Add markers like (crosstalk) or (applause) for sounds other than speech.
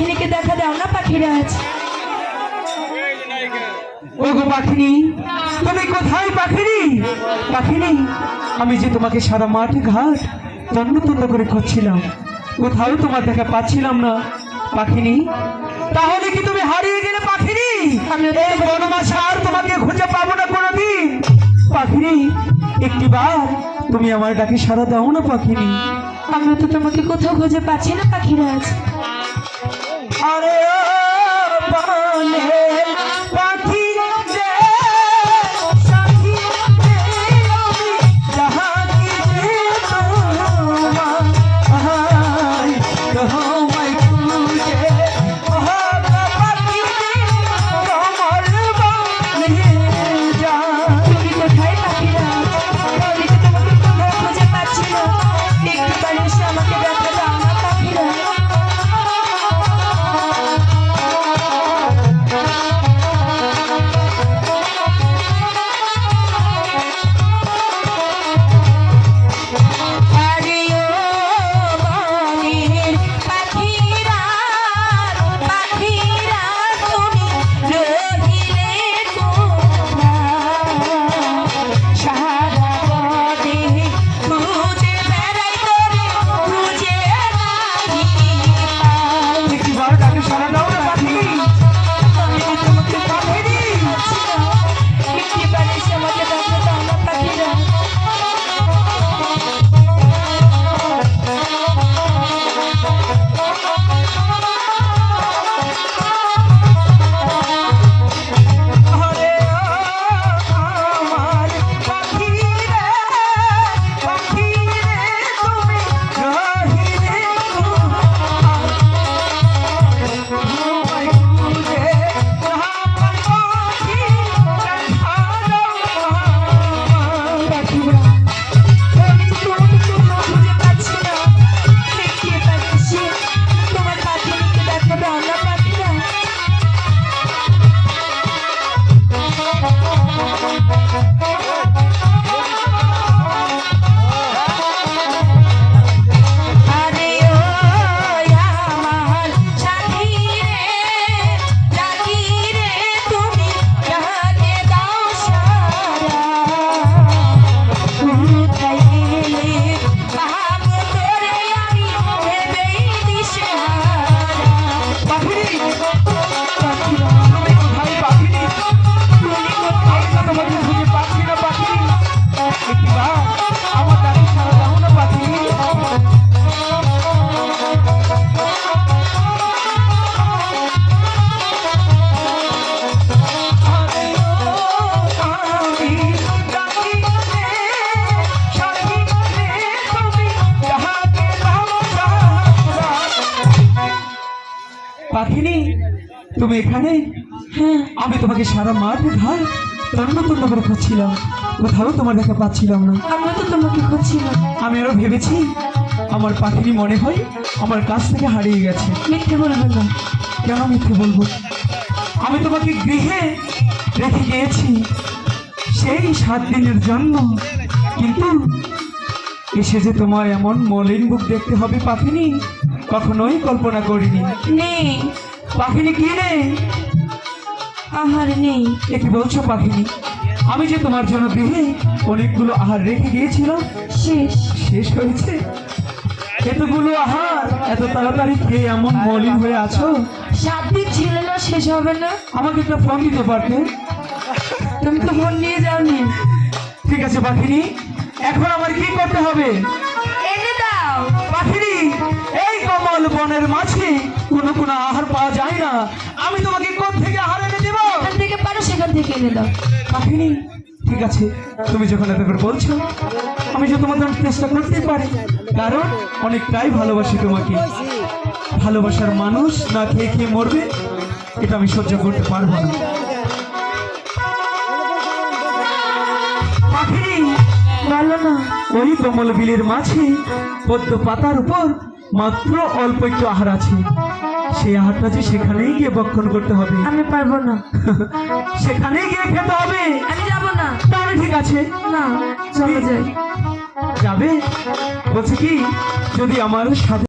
পাখিনিকে দেখা দাও না পাখিরাজ ও গো পাখিনি তুমি কোথায় পাখিনি? পাখিনি আমি যে তোমাকে সারা মাঠ ঘাট তন্ন তন্ন করে খুঁজছিলাম কোথাও তোমার দেখা পাচ্ছিলাম না। পাখিনি তাহলে কি তুমি হারিয়ে গেলে পাখিনি? এই বনমাসে আর তোমাকে খুঁজে পাবো না কোনোদিন। পাখিনি একটি বার তুমি আমার ডাকে সারা দাও না পাখিনি। আমি তো তোমাকে কোথাও খুঁজে পাচ্ছি না পাখিরাজ আরে পাখিনি তুমি এখানে? হ্যাঁ। আমি তোমাকে সারা মাঠ ঘাট তন্ন তন্ন করে খুঁজছিলাম। কোথাও তোমার দেখা পাচ্ছিলাম না। আমিও তো তোমাকে খুঁজছিলাম। আমি আরও ভেবেছি আমার পাখিনি মনে হয় আমার কাছ থেকে হারিয়ে গেছে। মিথ্যে বলব না কেন মিথ্যে বলব? আমি তোমাকে গৃহে রেখে গিয়েছি। সেই সাত দিনের জন্য কিন্তু এসে যে তোমার এমন মলিন বুক দেখতে হবে পাখিনি কখনোই কল্পনা করিনি। নেই। পাখিনি কি নেই? আহার নেই। একে বলছো পাখিনি? আমি যে তোমার জন্য গৃহে অনেকগুলো আহার রেখে গিয়েছিলাম শেষ। শেষ হয়েছে। এতগুলো আহার এত তাড়াতাড়ি খেয়ে এমন মলিন হয়ে আছো? সাত দিন ছিল না শেষ হবে না। আমাকে একটা ফোন দিতে পারতে? তুমি তো ফোন নিয়ে যাওনি। ঠিক আছে পাখিনি এখন আমার কি করতে হবে? এনে দাও। পাখিনি এই কমল বনের মাঝে কোনো কোনো আহার পাওয়া যায় না। আমি তোমাকে কোথা থেকে আহার এনে দেবো? এখান থেকে পারো সেখান থেকে এনে দাও। পাখিনি ঠিক আছে তুমি যখন এত করে বলছো আমি যে তোমাদের চেষ্টা করতেই পারি কারণ অনেকটাই ভালোবাসি তোমাকে। ভালোবাসার মানুষ না খেয়ে খেয়ে মরবে এটা আমি সহ্য করতে পারব না। বলো না। ওই কমল বিলের মাঝে পদ্ম পাতার উপর মাত্র অল্প একটু আহার আছে। সেই আহারটা যে সেখানেই গিয়ে বক্ষণ করতে হবে। আমি পারব না। (laughs) সেখানেই গিয়ে খেতে হবে। আমি যাব না। তাহলে ঠিক আছে। না চলে যাই। যাবে? বলছে কি যদি আমার সাথে